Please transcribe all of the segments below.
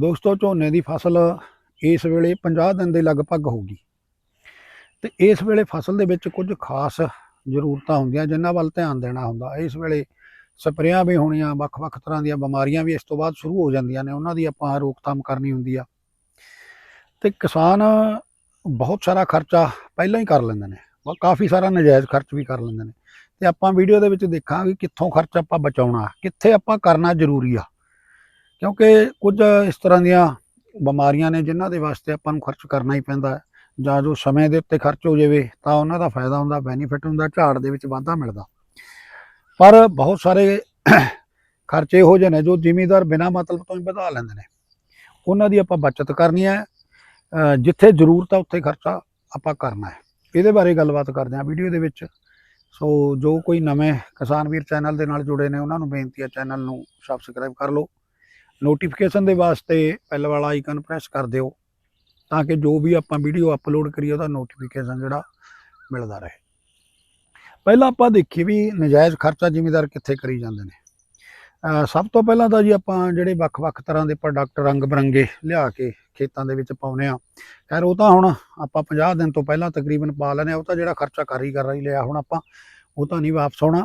ਦੋਸਤੋ, ਝੋਨੇ ਦੀ ਫਸਲ ਇਸ ਵੇਲੇ 50 ਦਿਨ ਦੇ ਲਗਭਗ ਹੋਊਗੀ। ਤੇ ਇਸ ਵੇਲੇ ਫਸਲ ਦੇ ਵਿੱਚ ਕੁਝ ਖਾਸ ਜ਼ਰੂਰਤਾਂ ਹੁੰਦੀਆਂ, ਜਿਨ੍ਹਾਂ ਵੱਲ ਧਿਆਨ ਦੇਣਾ ਹੁੰਦਾ। ਇਸ ਵੇਲੇ ਸਪਰੇਆਂ ਵੀ ਹੋਣੀਆਂ, ਵੱਖ-ਵੱਖ ਤਰ੍ਹਾਂ ਦੀਆਂ ਬਿਮਾਰੀਆਂ ਵੀ ਇਸ ਤੋਂ ਬਾਅਦ ਸ਼ੁਰੂ ਹੋ ਜਾਂਦੀਆਂ ਨੇ। ਉਹਨਾਂ ਦੀ ਆਪਾਂ ਰੋਕਥਾਮ ਕਰਨੀ ਹੁੰਦੀ ਆ। ਤੇ ਕਿਸਾਨ ਬਹੁਤ ਸਾਰਾ ਖਰਚਾ ਪਹਿਲਾਂ ਹੀ ਕਰ ਲੈਂਦੇ ਨੇ। ਕਾਫੀ ਸਾਰਾ ਨਜਾਇਜ਼ ਖਰਚ ਵੀ ਕਰ ਲੈਂਦੇ ਨੇ। ਤੇ ਆਪਾਂ ਵੀਡੀਓ ਦੇ ਵਿੱਚ ਦੇਖਾਂਗੇ ਕਿੱਥੋਂ ਖਰਚ ਆਪਾਂ ਬਚਾਉਣਾ, ਕਿੱਥੇ ਆਪਾਂ ਕਰਨਾ ਜ਼ਰੂਰੀ ਆ। ਕਿਉਂਕਿ ਕੁਝ ਇਸ ਤਰ੍ਹਾਂ ਦੀਆਂ ਬਿਮਾਰੀਆਂ ਨੇ ਜਿਨ੍ਹਾਂ ਦੇ ਵਾਸਤੇ ਆਪਾਂ ਨੂੰ ਖਰਚ ਕਰਨਾ ਹੀ ਪੈਂਦਾ ਹੈ। ਜਾਂ ਜੋ ਸਮੇਂ ਦੇ ਉੱਤੇ ਖਰਚ ਹੋ ਜਾਵੇ, ਤਾਂ ਉਹਨਾਂ ਦਾ ਫਾਇਦਾ ਹੁੰਦਾ ਬੈਨੀਫਿਟ ਹੁੰਦਾ, ਝਾੜ ਦੇ ਵਿੱਚ ਵਾਧਾ ਮਿਲਦਾ। ਪਰ ਬਹੁਤ ਸਾਰੇ ਖਰਚੇ ਇਹੋ ਜਿਹੇ ਨੇ ਜੋ ਜ਼ਿਮੀਦਾਰ ਬਿਨਾਂ ਮਤਲਬ ਤੋਂ ਹੀ ਵਧਾ ਲੈਂਦੇ ਨੇ। ਉਹਨਾਂ ਦੀ ਆਪਾਂ ਬਚਤ ਕਰਨੀ ਹੈ। ਜਿੱਥੇ ਜ਼ਰੂਰਤ ਆ ਉੱਥੇ ਖਰਚਾ ਆਪਾਂ ਕਰਨਾ ਹੈ। ਇਹਦੇ ਬਾਰੇ ਗੱਲਬਾਤ ਕਰਦੇ ਹਾਂ ਵੀਡੀਓ ਦੇ ਵਿੱਚ। ਸੋ ਜੋ ਕੋਈ ਨਵੇਂ ਕਿਸਾਨ ਵੀਰ ਚੈਨਲ ਦੇ ਨਾਲ ਜੁੜੇ ਨੇ, ਉਹਨਾਂ ਨੂੰ ਬੇਨਤੀ ਹੈ ਚੈਨਲ ਨੂੰ ਸਬਸਕ੍ਰਾਈਬ ਕਰ ਲਓ। ਨੋਟੀਫਿਕੇਸ਼ਨ ਦੇ ਵਾਸਤੇ ਬੈਲ ਵਾਲਾ ਆਈਕਨ ਪ੍ਰੈਸ ਕਰ ਦਿਓ ਤਾਂ ਕਿ ਜੋ ਵੀ ਆਪਾਂ ਵੀਡੀਓ ਅਪਲੋਡ ਕਰੀਏ, ਉਹਦਾ ਨੋਟੀਫਿਕੇਸ਼ਨ ਜਿਹੜਾ ਮਿਲਦਾ ਰਹੇ। ਪਹਿਲਾਂ ਆਪਾਂ ਦੇਖੀਏ ਵੀ ਨਜਾਇਜ਼ ਖਰਚਾ ਜ਼ਿਮੀਦਾਰ ਕਿੱਥੇ ਕਰੀ ਜਾਂਦੇ ਨੇ। ਸਭ ਤੋਂ ਪਹਿਲਾਂ ਤਾਂ ਜੀ ਆਪਾਂ ਜਿਹੜੇ ਵੱਖ-ਵੱਖ ਤਰ੍ਹਾਂ ਦੇ ਪ੍ਰੋਡਕਟ ਰੰਗ ਬਰੰਗੇ ਲਿਆ ਕੇ ਖੇਤਾਂ ਦੇ ਵਿੱਚ ਪਾਉਨੇ ਆ ਖੈਰ, ਉਹ ਤਾਂ ਹੁਣ ਆਪਾਂ 50 ਦਿਨ ਤੋਂ ਪਹਿਲਾਂ ਤਕਰੀਬਨ ਪਾ ਲੈਨੇ ਆ ਉਹ ਤਾਂ ਜਿਹੜਾ ਖਰਚਾ ਕਰ ਹੀ ਕਰ ਰਹੀ ਲਿਆ ਹੁਣ ਆਪਾਂ, ਉਹ ਤਾਂ ਨਹੀਂ ਵਾਪਸ ਆਉਣਾ।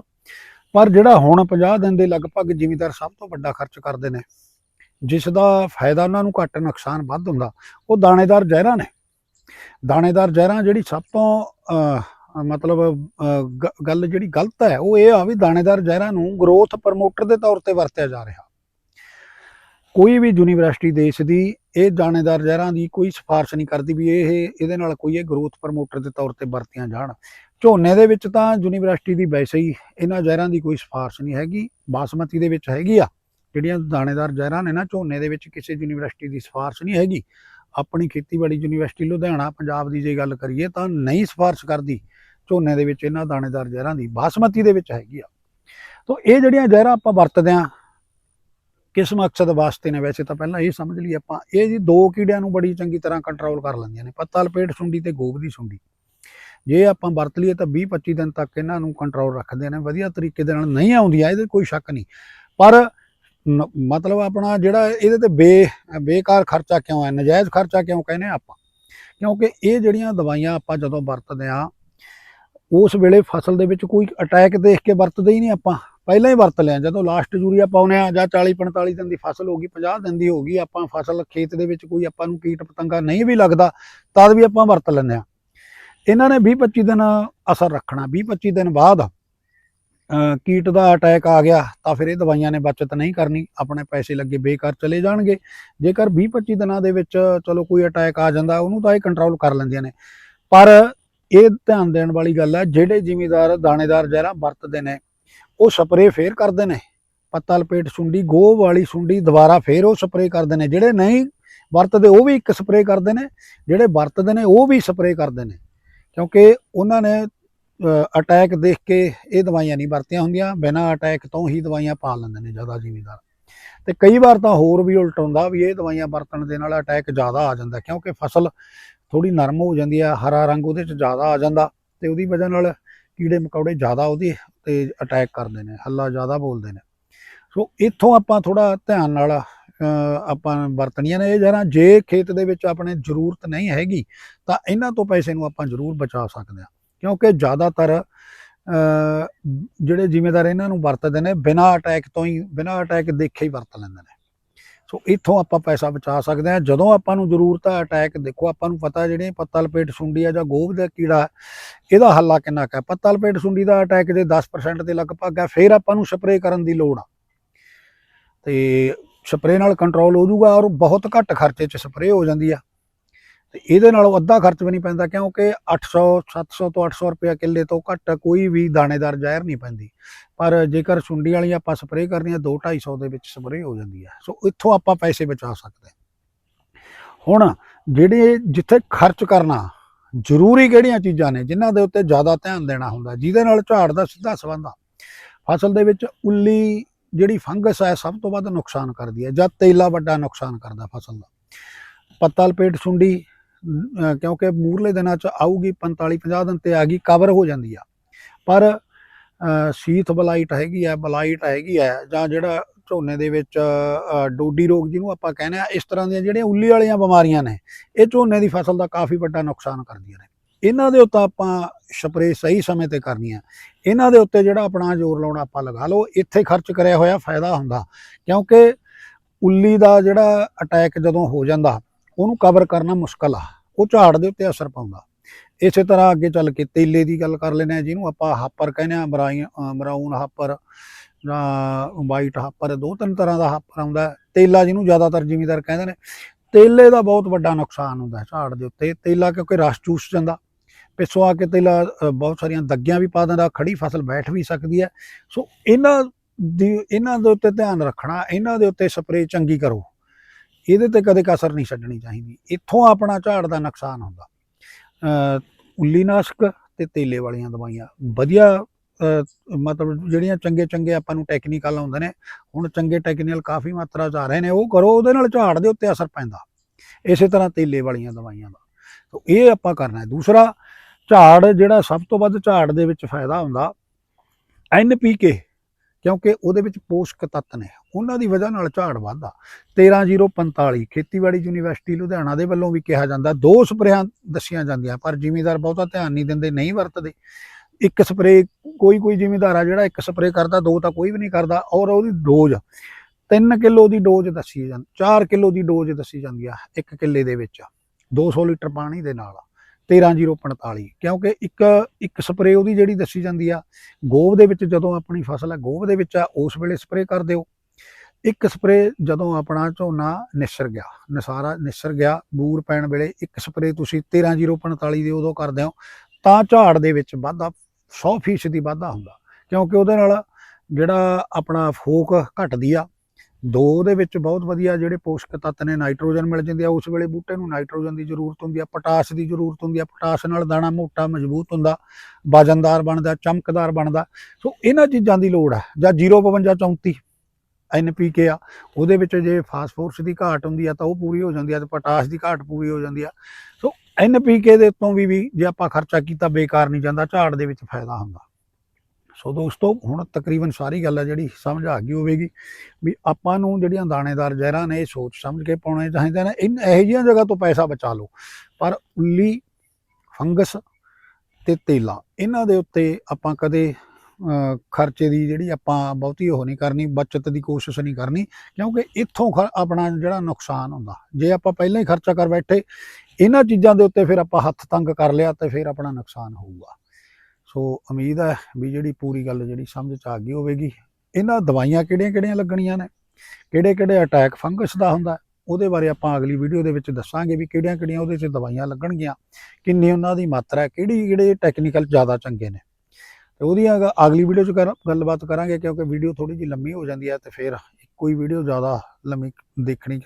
ਪਰ ਜਿਹੜਾ ਹੁਣ 50 ਦਿਨ ਦੇ ਲਗਭਗ ਜ਼ਿਮੀਦਾਰ ਸਭ ਤੋਂ ਵੱਡਾ ਖਰਚ ਕਰਦੇ ਨੇ ਜਿਸ ਦਾ ਫਾਇਦਾ ਉਹਨਾਂ ਨੂੰ ਘੱਟ ਨੁਕਸਾਨ ਵੱਧ ਹੁੰਦਾ, ਉਹ ਦਾਣੇਦਾਰ ਜ਼ਹਿਰਾਂ ਨੇ। ਦਾਣੇਦਾਰ ਜ਼ਹਿਰਾਂ ਜਿਹੜੀ ਸਭ ਤੋਂ ਮਤਲਬ ਗ- ਗੱਲ ਜਿਹੜੀ ਗਲਤ ਹੈ, ਉਹ ਇਹ ਆ ਵੀ ਦਾਣੇਦਾਰ ਜ਼ਹਿਰਾਂ ਨੂੰ ਗਰੋਥ ਪ੍ਰਮੋਟਰ ਦੇ ਤੌਰ ਤੇ ਵਰਤਿਆ ਜਾ ਰਿਹਾ। ਕੋਈ ਵੀ ਯੂਨੀਵਰਸਿਟੀ ਦੇਸ਼ ਦੀ ਇਹ ਦਾਣੇਦਾਰ ਜ਼ਹਿਰਾਂ ਦੀ ਕੋਈ ਸਿਫਾਰਿਸ਼ ਨਹੀਂ ਕਰਦੀ ਵੀ ਇਹ, ਇਹਦੇ ਨਾਲ ਕੋਈ ਇਹ ਗਰੋਥ ਪ੍ਰਮੋਟਰ ਦੇ ਤੌਰ ਤੇ ਵਰਤੀਆਂ ਜਾਣ। ਝੋਨੇ ਦੇ ਵਿੱਚ ਤਾਂ ਯੂਨੀਵਰਸਿਟੀ ਦੀ ਵੈਸੇ ਹੀ ਇਹਨਾਂ ਜ਼ਹਿਰਾਂ ਦੀ ਕੋਈ ਸਿਫਾਰਿਸ਼ ਨਹੀਂ ਹੈਗੀ, ਬਾਸਮਤੀ ਦੇ ਵਿੱਚ ਹੈਗੀ ਆ। ਜਿਹੜੀਆਂ ਦਾਣੇਦਾਰ ਜ਼ਹਿਰਾਂ ਨੇ ਨਾ ਝੋਨੇ ਦੇ ਵਿੱਚ ਕਿਸੇ ਯੂਨੀਵਰਸਿਟੀ ਦੀ ਸਿਫਾਰਿਸ਼ ਨਹੀਂ ਹੈਗੀ, ਆਪਣੀ ਖੇਤੀਬਾੜੀ ਯੂਨੀਵਰਸਿਟੀ ਲੁਧਿਆਣਾ, ਪੰਜਾਬ ਦੀ ਜੇ ਗੱਲ ਕਰੀਏ ਤਾਂ ਨਹੀਂ ਸਿਫਾਰਿਸ਼ ਕਰਦੀ ਝੋਨੇ ਦੇ ਵਿੱਚ ਇਹਨਾਂ ਦਾਣੇਦਾਰ ਜ਼ਹਿਰਾਂ ਦੀ, ਬਾਸਮਤੀ ਦੇ ਵਿੱਚ ਹੈਗੀ ਆ। ਤੋਂ ਇਹ ਜਿਹੜੀਆਂ ਜ਼ਹਿਰਾਂ ਆਪਾਂ ਵਰਤਦੇ ਆ ਕਿਸ ਮਕਸਦ ਵਾਸਤੇ ਨੇ, ਵੈਸੇ ਤਾਂ ਪਹਿਲਾਂ ਇਹ ਸਮਝ ਲਈ ਆਪਾਂ, ਇਹ ਜੀ ਦੋ ਕੀੜਿਆਂ ਨੂੰ ਬੜੀ ਚੰਗੀ ਤਰ੍ਹਾਂ ਕੰਟਰੋਲ ਕਰ ਲੈਂਦੀਆਂ ਨੇ, ਪੱਤਾ, ਲਪੇਟ ਸੁੰਡੀ ਤੇ ਗੋਬ ਦੀ ਸੁੰਡੀ। ਜੇ ਆਪਾਂ ਵਰਤ ਲਈਏ ਤਾਂ 20 25 ਦਿਨ ਤੱਕ ਇਹਨਾਂ ਨੂੰ ਕੰਟਰੋਲ ਰੱਖਦੇ ਨੇ, ਵਧੀਆ ਤਰੀਕੇ ਦੇ ਨਾਲ ਨਹੀਂ ਆਉਂਦੀਆਂ ਇਹਦੇ ਕੋਈ ਸ਼ੱਕ ਨਹੀਂ। ਪਰ ਮਤਲਬ ਆਪਣਾ ਜਿਹੜਾ ਇਹਦੇ ਤੇ ਬੇ, ਬੇਕਾਰ ਖਰਚਾ ਕਿਉਂ ਹੈ, ਨਜਾਇਜ਼ ਖਰਚਾ ਕਿਉਂ ਕਹਿੰਦੇ ਆ ਆਪਾਂ? ਕਿਉਂਕਿ ਇਹ ਜਿਹੜੀਆਂ ਦਵਾਈਆਂ ਆਪਾਂ ਜਦੋਂ ਵਰਤਦੇ ਆ ਉਸ ਵੇਲੇ ਫਸਲ ਦੇ ਵਿੱਚ ਕੋਈ ਅਟੈਕ ਦੇਖ ਕੇ ਵਰਤਦੇ ਹੀ ਨਹੀਂ ਆਪਾਂ। ਪਹਿਲਾਂ ਹੀ ਵਰਤ ਲਿਆ, ਜਦੋਂ ਲਾਸਟ ਯੂਰੀਆ ਪਾਉਨੇ ਆ ਜਾਂ 40 45 ਦਿਨ ਦੀ ਫਸਲ ਹੋ ਗਈ 50 ਦਿਨ ਦੀ ਹੋ ਗਈ, ਆਪਾਂ ਫਸਲ ਖੇਤ ਦੇ ਵਿੱਚ ਕੋਈ ਆਪਾਂ ਨੂੰ ਕੀਟ ਪਤੰਗਾ ਨਹੀਂ ਵੀ ਲੱਗਦਾ, ਤਦ ਵੀ ਆਪਾਂ ਵਰਤ ਲੈਂਦੇ ਆ ਇਹਨਾਂ ਨੇ 20 25 ਦਿਨ ਅਸਰ ਰੱਖਣਾ 20 25 ਦਿਨ ਬਾਅਦ ਕੀਟ ਦਾ ਅਟੈਕ ਆ ਗਿਆ, ਤਾਂ ਫਿਰ ਇਹ ਦਵਾਈਆਂ ਨੇ ਬਚਤ ਨਹੀਂ ਕਰਨੀ, ਆਪਣੇ ਪੈਸੇ ਲੱਗੇ ਬੇਕਾਰ ਚਲੇ ਜਾਣਗੇ। ਜੇਕਰ 20 25 ਦਿਨਾਂ ਦੇ ਵਿੱਚ ਚਲੋ ਕੋਈ ਅਟੈਕ ਆ ਜਾਂਦਾ, ਉਹਨੂੰ ਤਾਂ ਇਹ ਕੰਟਰੋਲ ਕਰ ਲੈਂਦੀਆਂ ਨੇ। ਪਰ ਇਹ ਧਿਆਨ ਦੇਣ ਵਾਲੀ ਗੱਲ ਹੈ, ਜਿਹੜੇ ਜ਼ਿਮੀਦਾਰ, ਦਾਣੇਦਾਰ ਜ਼ਹਿਰਾ ਵਰਤਦੇ ਨੇ, ਉਹ ਸਪਰੇਅ ਫੇਰ ਕਰਦੇ ਨੇ। ਪੱਤਾ ਲਪੇਟ ਸੁੰਡੀ, ਗੋਹ ਵਾਲੀ ਸੁੰਡੀ ਦੁਬਾਰਾ ਫੇਰ ਉਹ ਸਪਰੇਅ ਕਰਦੇ ਨੇ। ਜਿਹੜੇ ਨਹੀਂ ਵਰਤਦੇ, ਉਹ ਵੀ ਇੱਕ ਸਪਰੇਅ ਕਰਦੇ ਨੇ। ਜਿਹੜੇ ਵਰਤਦੇ ਨੇ, ਉਹ ਵੀ ਸਪਰੇਅ ਕਰਦੇ ਨੇ। ਕਿਉਂਕਿ ਉਹਨਾਂ ਨੇ ਅਟੈਕ ਦੇਖ ਕੇ ਇਹ ਦਵਾਈਆਂ ਨਹੀਂ ਵਰਤੀਆਂ ਹੁੰਦੀਆਂ, ਬਿਨਾਂ ਅਟੈਕ ਤੋਂ ਹੀ ਦਵਾਈਆਂ ਪਾ ਲੈਂਦੇ ਨੇ ਜ਼ਿਆਦਾ ਜ਼ਿਮੀਦਾਰ। ਤੇ ਕਈ ਵਾਰ ਤਾਂ ਹੋਰ ਵੀ ਉਲਟ ਹੁੰਦਾ ਵੀ ਇਹ ਦਵਾਈਆਂ ਵਰਤਣ ਦੇ ਨਾਲ ਅਟੈਕ ਜ਼ਿਆਦਾ ਆ ਜਾਂਦਾ, ਕਿਉਂਕਿ ਫਸਲ ਥੋੜੀ ਨਰਮ ਹੋ ਜਾਂਦੀ ਆ, ਹਰਾ ਰੰਗ ਉਹਦੇ 'ਚ ਜ਼ਿਆਦਾ ਆ ਜਾਂਦਾ ਤੇ ਉਹਦੀ ਵਜ੍ਹਾ ਨਾਲ ਕੀੜੇ ਮਕੌੜੇ ਜ਼ਿਆਦਾ ਉਹਦੇ ਤੇ ਅਟੈਕ ਕਰਦੇ ਨੇ, ਹੱਲਾ ਜ਼ਿਆਦਾ ਬੋਲਦੇ ਨੇ। ਸੋ ਇੱਥੋਂ ਆਪਾਂ ਥੋੜਾ ਧਿਆਨ ਨਾਲ ਆਪਾਂ ਵਰਤਣੀਆਂ ਨੇ ਇਹ ਜਰਾ, ਜੇ ਖੇਤ ਦੇ ਵਿੱਚ ਆਪਣੇ ਜ਼ਰੂਰਤ ਨਹੀਂ ਹੈਗੀ ਤਾਂ ਇਹਨਾਂ ਤੋਂ ਪੈਸੇ ਨੂੰ ਆਪਾਂ ਜ਼ਰੂਰ ਬਚਾ ਸਕਦੇ ਹਾਂ। ਕਿਉਂਕਿ ਜ਼ਿਆਦਾਤਰ ਜਿਹੜੇ ਜ਼ਿਮੀਦਾਰ ਇਹਨਾਂ ਨੂੰ ਵਰਤਦੇ ਨੇ, ਬਿਨਾਂ ਅਟੈਕ ਤੋਂ ਹੀ, ਬਿਨਾਂ ਅਟੈਕ ਦੇਖੇ ਹੀ ਵਰਤ ਲੈਂਦੇ ਨੇ। ਸੋ ਇੱਥੋਂ ਆਪਾਂ ਪੈਸਾ ਬਚਾ ਸਕਦੇ ਹਾਂ। ਜਦੋਂ ਆਪਾਂ ਨੂੰ ਜ਼ਰੂਰਤ ਹੈ ਅਟੈਕ ਦੇਖੋ ਆਪਾਂ ਨੂੰ ਪਤਾ ਜਿਹੜੇ ਪੱਤਾ ਲਪੇਟ ਸੁੰਡੀ ਆ ਜਾਂ ਗੋਭ ਦਾ ਕੀੜਾ, ਇਹਦਾ ਹੱਲਾ ਕਿੰਨਾ ਕੁ ਹੈ? ਪੱਤਾ ਲਪੇਟ ਸੁੰਡੀ ਦਾ ਅਟੈਕ ਜੇ 10% ਦੇ ਲਗਭਗ ਹੈ। ਫਿਰ ਆਪਾਂ ਨੂੰ ਸਪਰੇਅ ਕਰਨ ਦੀ ਲੋੜ ਆ। ਤੇ ਸਪਰੇਅ ਨਾਲ ਕੰਟਰੋਲ ਹੋ ਜਾਊਗਾ ਔਰ ਬਹੁਤ ਘੱਟ ਖਰਚੇ 'ਚ ਸਪਰੇਅ ਹੋ ਜਾਂਦੀ ਆ। ਤੇ ਇਹਦੇ ਨਾਲੋਂ ਅੱਧਾ ਖਰਚ ਵੀ ਨਹੀਂ ਪੈਂਦਾ ਕਿਉਂਕਿ 800 700 ਤੋਂ 800 ਰੁਪਏ ਕਿੱਲੇ ਤੋਂ ਘੱਟ ਕੋਈ ਵੀ ਦਾਣੇਦਾਰ ਜ਼ਹਿਰ ਨਹੀਂ ਪੈਂਦੀ। ਪਰ ਜੇਕਰ ਸੁੰਡੀ ਵਾਲੀ ਆਪਾਂ ਸਪਰੇਅ ਕਰਨੀ ਆ 2 250 ਦੇ ਵਿੱਚ ਸਪਰੇਅ ਹੋ ਜਾਂਦੀ ਹੈ। ਸੋ ਇੱਥੋਂ ਆਪਾਂ ਪੈਸੇ ਬਚਾ ਸਕਦੇ ਹੁਣ ਜਿਹੜੇ ਜਿੱਥੇ ਖਰਚ ਕਰਨਾ ਜ਼ਰੂਰੀ ਕਿਹੜੀਆਂ ਚੀਜ਼ਾਂ ਨੇ, ਜਿਨ੍ਹਾਂ ਦੇ ਉੱਤੇ ਜ਼ਿਆਦਾ ਧਿਆਨ ਦੇਣਾ ਹੁੰਦਾ, ਜਿਹਦੇ ਨਾਲ ਝਾੜ ਦਾ ਸਿੱਧਾ ਸੰਬੰਧ ਆ। ਫਸਲ ਦੇ ਵਿੱਚ ਉੱਲੀ ਜਿਹੜੀ ਫੰਗਸ ਹੈ, ਸਭ ਤੋਂ ਵੱਧ ਨੁਕਸਾਨ ਕਰਦੀ ਹੈ ਜਾਂ ਤੇਲਾ ਵੱਡਾ ਨੁਕਸਾਨ ਕਰਦਾ ਫਸਲ ਦਾ। ਪੱਤਾ ਲਪੇਟ ਸੁੰਡੀ ਕਿਉਂਕਿ ਮੂਰਲੇ ਦਿਨਾਂ ਚ ਆਊਗੀ 45 50 ਦਿਨ ਤੇ ਆ ਗਈ ਕਵਰ ਹੋ ਜਾਂਦੀ ਆ। ਪਰ ਸੀਥ ਬਲਾਈਟ ਹੈਗੀ ਆ, ਬਲਾਈਟ ਹੈਗੀ ਆ, ਜਾਂ ਜਿਹੜਾ ਝੋਨੇ ਦੇ ਵਿੱਚ ਡੋਡੀ ਰੋਗ ਜਿਹਨੂੰ ਆਪਾਂ ਕਹਿੰਦੇ ਆ, ਇਸ ਤਰ੍ਹਾਂ ਦੀਆਂ ਜਿਹੜੀਆਂ ਉੱਲੀ ਵਾਲੀਆਂ ਬਿਮਾਰੀਆਂ ਨੇ, ਇਹ ਝੋਨੇ ਦੀ ਫਸਲ ਦਾ ਕਾਫੀ ਵੱਡਾ ਨੁਕਸਾਨ ਕਰਦੀਆਂ ਨੇ। ਇਹਨਾਂ ਦੇ ਉੱਤੇ ਆਪਾਂ ਸਪਰੇਅ ਸਹੀ ਸਮੇਂ ਤੇ ਕਰਨੀ ਆ। ਇਹਨਾਂ ਦੇ ਉੱਤੇ ਜਿਹੜਾ ਆਪਣਾ ਜ਼ੋਰ ਲਾਉਣਾ ਆਪਾਂ ਲਗਾ ਲਓ, ਇੱਥੇ ਖਰਚ ਕਰਿਆ ਹੋਇਆ ਫਾਇਦਾ ਹੁੰਦਾ, ਕਿਉਂਕਿ ਉੱਲੀ ਦਾ ਜਿਹੜਾ ਅਟੈਕ ਜਦੋਂ ਹੋ ਜਾਂਦਾ ਉਹਨੂੰ ਕਵਰ ਕਰਨਾ ਮੁਸ਼ਕਲ ਆ, ਉਹ ਝਾੜ ਦੇ ਉੱਤੇ ਅਸਰ ਪਾਉਂਦਾ। ਇਸੇ ਤਰ੍ਹਾਂ ਅੱਗੇ ਚੱਲ ਕੇ ਤੇਲੇ ਦੀ ਗੱਲ ਕਰ ਲੈਂਦੇ ਆ ਜਿਹਨੂੰ ਆਪਾਂ ਹਾਪਰ ਕਹਿੰਦੇ ਆ ਬਰਾਈ ਬਰਾਊਨ ਹਾਪਰ ਜਾਂ ਵਾਈਟ ਹਾਪਰ, ਦੋ ਤਿੰਨ ਤਰ੍ਹਾਂ ਦਾ ਹਾਪਰ ਆਉਂਦਾ ਤੇਲਾ ਜਿਹਨੂੰ ਜ਼ਿਆਦਾਤਰ ਜ਼ਿਮੀਦਾਰ ਕਹਿੰਦੇ ਨੇ, ਤੇਲੇ ਦਾ ਬਹੁਤ ਵੱਡਾ ਨੁਕਸਾਨ ਹੁੰਦਾ ਝਾੜ ਦੇ ਉੱਤੇ। ਤੇਲਾ ਕਿਉਂਕਿ ਰਸ ਚੂਸ ਜਾਂਦਾ, ਪਿੱਛੋਂ ਆ ਕੇ ਤੇਲਾ ਬਹੁਤ ਸਾਰੀਆਂ ਦੱਗੀਆਂ ਵੀ ਪਾ ਦਿੰਦਾ ਖੜੀ ਫਸਲ ਬੈਠ ਵੀ ਸਕਦੀ ਹੈ। ਸੋ ਇਹਨਾਂ ਦੀ, ਇਹਨਾਂ ਦੇ ਉੱਤੇ ਧਿਆਨ ਰੱਖਣਾ, ਇਹਨਾਂ ਦੇ ਉੱਤੇ ਸਪਰੇਅ ਚੰਗੀ ਕਰੋ। ਇਹਦੇ ਤੇ ਕਦੇ ਕਸਰ ਨਹੀਂ ਛੱਡਣੀ ਚਾਹੀਦੀ। ਇੱਥੋਂ ਆਪਣਾ ਝਾੜ ਦਾ ਨੁਕਸਾਨ ਹੁੰਦਾ। ਉੱਲੀ ਨਾਸਕ ਤੇ ਤੇਲੇ ਵਾਲੀਆਂ ਦਵਾਈਆਂ। ਵਧੀਆ ਮਤਲਬ ਜਿਹੜੀਆਂ ਚੰਗੇ ਚੰਗੇ ਆਪਾਂ ਨੂੰ ਟੈਕਨੀਕਲ ਆਉਂਦੇ ਨੇ, ਹੁਣ ਚੰਗੇ ਟੈਕਨੀਕਲ ਕਾਫੀ ਮਾਤਰਾ ਚ ਆ ਰਹੇ ਨੇ, ਉਹ ਕਰੋ, ਉਹਦੇ ਨਾਲ ਝਾੜ ਦੇ ਉੱਤੇ ਅਸਰ ਪੈਂਦਾ। ਇਸੇ ਤਰ੍ਹਾਂ ਤੇਲੇ ਵਾਲੀਆਂ ਦਵਾਈਆਂ ਦਾ। ਤੋ ਇਹ ਆਪਾਂ ਕਰਨਾ ਦੂਸਰਾ, ਝਾੜ ਜਿਹੜਾ ਸਭ ਤੋਂ ਵੱਧ ਝਾੜ ਦੇ ਵਿੱਚ ਫਾਇਦਾ ਹੁੰਦਾ ਐਨਪੀਕੇ ਕਿਉਂਕਿ ਉਹਦੇ ਵਿੱਚ ਪੋਸ਼ਕ ਤੱਤ ਨੇ। ਉਹਨਾਂ ਦੀ ਵਜ੍ਹਾ ਨਾਲ ਝਾੜ ਵੱਧਦਾ। 13045 ਖੇਤੀਬਾੜੀ ਯੂਨੀਵਰਸਿਟੀ ਲੁਧਿਆਣਾ ਦੇ ਵੱਲੋਂ ਵੀ ਕਿਹਾ ਜਾਂਦਾ, ਦੋ ਸਪਰੇਆਂ ਦੱਸੀਆਂ ਜਾਂਦੀਆਂ, ਪਰ ਜ਼ਿਮੀਦਾਰ ਬਹੁਤਾ ਧਿਆਨ ਨਹੀਂ ਦਿੰਦੇ, ਨਹੀਂ ਵਰਤਦੇ। ਇੱਕ ਸਪਰੇ ਕੋਈ ਕੋਈ ਜ਼ਿਮੀਦਾਰ ਆ ਜਿਹੜਾ ਇੱਕ ਸਪਰੇ ਕਰਦਾ, ਦੋ ਤਾਂ ਕੋਈ ਵੀ ਨਹੀਂ ਕਰਦਾ, ਔਰ ਉਹਦੀ ਡੋਜ਼ 3 ਕਿਲੋ ਦੀ ਡੋਜ਼ ਦੱਸੀ ਜਾਂਦੀ 4 ਕਿਲੋ ਦੀ ਡੋਜ਼ ਦੱਸੀ ਜਾਂਦੀ ਆ, ਇੱਕ ਕਿੱਲੇ ਦੇ ਵਿੱਚ 200 ਲੀਟਰ ਪਾਣੀ ਦੇ ਨਾਲ 13045 ਕਿਉਂਕਿ ਇੱਕ ਇੱਕ ਸਪਰੇ ਉਹਦੀ ਜਿਹੜੀ ਦੱਸੀ ਜਾਂਦੀ ਆ, ਗੋਭ ਦੇ ਵਿੱਚ ਜਦੋਂ ਆਪਣੀ ਫਸਲ ਹੈ ਗੋਭ ਦੇ ਵਿੱਚ ਆ, ਉਸ ਵੇਲੇ ਸਪਰੇ ਕਰ ਦਿਓ। ਇੱਕ ਸਪਰੇ ਜਦੋਂ ਆਪਣਾ ਝੋਨਾ ਨਿਸਰ ਗਿਆ, ਨਸਾਰਾ ਨਿਸਰ ਗਿਆ, ਬੂਰ ਪੈਣ ਵੇਲੇ ਇੱਕ ਸਪਰੇ ਤੁਸੀਂ 13045 ਦੇ ਉਦੋਂ ਕਰਦੇ ਹੋ, ਤਾਂ ਝਾੜ ਦੇ ਵਿੱਚ ਵਾਧਾ 100% ਦੀ ਵਾਧਾ ਹੁੰਦਾ। ਕਿਉਂਕਿ ਉਹਦੇ ਨਾਲ ਜਿਹੜਾ ਆਪਣਾ ਫੋਕ ਘਟਦੀ ਆ, ਦੋ ਦੇ ਵਿੱਚ ਬਹੁਤ ਵਧੀਆ ਜਿਹੜੇ ਪੋਸ਼ਕ ਤੱਤ ਨੇ, ਨਾਈਟ੍ਰੋਜਨ ਮਿਲ ਜਾਂਦੇ ਆ, ਉਸ ਵੇਲੇ ਬੂਟੇ ਨੂੰ ਨਾਈਟ੍ਰੋਜਨ ਦੀ ਜ਼ਰੂਰਤ ਹੁੰਦੀ ਆ, ਪੋਟਾਸ਼ ਦੀ ਜ਼ਰੂਰਤ ਹੁੰਦੀ ਆ, ਪੋਟਾਸ਼ ਨਾਲ ਦਾਣਾ ਮੋਟਾ ਮਜ਼ਬੂਤ ਹੁੰਦਾ, ਵਜਨਦਾਰ ਬਣਦਾ, ਚਮਕਦਾਰ ਬਣਦਾ। ਸੋ ਇਹਨਾਂ ਚੀਜ਼ਾਂ ਦੀ ਲੋੜ ਹੈ ਜਾਂ 052 34 ਐਨਪੀਕੇ ਆ, ਉਹਦੇ ਵਿੱਚ ਜੇ ਫਾਸਫੋਰਸ ਦੀ ਘਾਟ ਹੁੰਦੀ ਆ ਤਾਂ ਉਹ ਪੂਰੀ ਹੋ ਜਾਂਦੀ ਆ ਤੇ ਪੋਟਾਸ਼ ਦੀ ਘਾਟ ਪੂਰੀ ਹੋ ਜਾਂਦੀ ਆ। ਸੋ ਐਨਪੀਕੇ ਦੇ ਉੱਤੋਂ ਵੀ ਵੀ ਜੇ ਆਪਾਂ ਖਰਚਾ ਕੀਤਾ ਬੇਕਾਰ ਨਹੀਂ ਜਾਂਦਾ, ਝਾੜ ਦੇ ਵਿੱਚ ਫਾਇਦਾ ਹੁੰਦਾ। ਸੋ ਦੋਸਤੋ, ਹੁਣ ਤਕਰੀਬਨ ਸਾਰੀ ਗੱਲ ਆ ਜਿਹੜੀ ਸਮਝ ਆ ਗਈ ਹੋਵੇਗੀ ਵੀ ਆਪਾਂ ਨੂੰ ਜਿਹੜੀਆਂ ਦਾਣੇਦਾਰ ਜ਼ਹਿਰਾਂ ਨੇ, ਇਹ ਸੋਚ ਸਮਝ ਕੇ ਪਾਉਣੇ ਚਾਹੀਦੇ ਨੇ। ਇਨ, ਇਹੋ ਜਿਹੀਆਂ ਜਗ੍ਹਾ ਤੋਂ ਪੈਸਾ ਬਚਾ ਲਓ। ਪਰ ਉੱਲੀ, ਫੰਗਸ ਤੇ ਤੇਲਾ, ਇਹਨਾਂ ਦੇ ਉੱਤੇ ਆਪਾਂ ਕਦੇ ਖਰਚੇ ਦੀ ਜਿਹੜੀ ਆਪਾਂ ਬਹੁਤੀ ਉਹ ਨਹੀਂ ਕਰਨੀ, ਬਚਤ ਦੀ ਕੋਸ਼ਿਸ਼ ਨਹੀਂ ਕਰਨੀ, ਕਿਉਂਕਿ ਇੱਥੋਂ ਖ- ਆਪਣਾ ਜਿਹੜਾ ਨੁਕਸਾਨ ਹੁੰਦਾ। ਜੇ ਆਪਾਂ ਪਹਿਲਾਂ ਹੀ ਖਰਚਾ ਕਰ ਬੈਠੇ, ਇਹਨਾਂ ਚੀਜ਼ਾਂ ਦੇ ਉੱਤੇ ਫਿਰ ਆਪਾਂ ਹੱਥ ਤੰਗ ਕਰ ਲਿਆ ਤੇ ਫਿਰ ਆਪਣਾ ਨੁਕਸਾਨ ਹੋਊਗਾ। ਸੋ ਉਮੀਦ ਹੈ ਵੀ ਜਿਹੜੀ ਪੂਰੀ ਗੱਲ ਜਿਹੜੀ ਸਮਝ ਚ ਆ ਗਈ ਹੋਵੇਗੀ। ਇਹਨਾਂ ਦਵਾਈਆਂ ਕਿਹੜੀਆਂ ਕਿਹੜੀਆਂ ਲੱਗਣੀਆਂ ਨੇ? ਕਿਹੜੇ ਕਿਹੜੇ ਅਟੈਕ ਫੰਗਸ ਦਾ ਹੁੰਦਾ? ਉਹਦੇ ਬਾਰੇ ਆਪਾਂ ਅਗਲੀ ਵੀਡੀਓ ਦੇ ਵਿੱਚ ਦੱਸਾਂਗੇ ਵੀ ਕਿਹੜੀਆਂ ਕਿਹੜੀਆਂ ਉਹਦੇ 'ਚ ਦਵਾਈਆਂ ਲੱਗਣਗੀਆਂ। ਕਿੰਨੀ ਉਹਨਾਂ ਦੀ ਮਾਤਰਾ ਹੈ ਕਿਹੜੀ ਕਿਹੜੇ ਟੈਕਨੀਕਲ ਜ਼ਿਆਦਾ ਚੰਗੇ ਨੇ। ਤੇ ਉਹਦੀ ਅਗ- ਅਗਲੀ ਵੀਡੀਓ 'ਚ ਕਰ- ਗੱਲਬਾਤ ਕਰਾਂਗੇ ਕਿਉਂਕਿ ਵੀਡੀਓ ਥੋੜੀ ਜਿਹੀ ਲੰਮੀ ਹੋ ਜਾਂਦੀ ਹੈ ਤੇ ਫਿਰ ਇੱਕੋ ਹੀ ਵੀਡੀਓ ਜ਼ਿਆਦਾ ਲੰਮੀ ਦੇਖਣੀ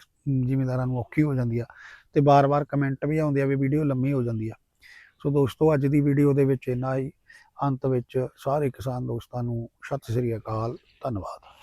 ਜ਼ਿਮੀਂਦਾਰਾਂ ਨੂੰ ਔਖੀ ਹੋ ਜਾਂਦੀ ਆ ਤੇ ਬਾਰ-ਬਾਰ ਕਮੈਂਟ ਵੀ ਆਉਂਦੇ ਆ ਵੀ ਵੀਡੀਓ ਲੰਮੀ ਹੋ ਜਾਂਦੀ ਆ। ਸੋ ਦੋਸਤੋ, ਅੱਜ ਦੀ ਵੀਡੀਓ ਦੇ ਵਿੱਚ ਇੰਨਾ ਹੀ। ਅੰਤ ਵਿੱਚ ਸਾਰੇ ਕਿਸਾਨ ਦੋਸਤਾਂ ਨੂੰ ਸਤਿ ਸ੍ਰੀ ਅਕਾਲ, ਧੰਨਵਾਦ।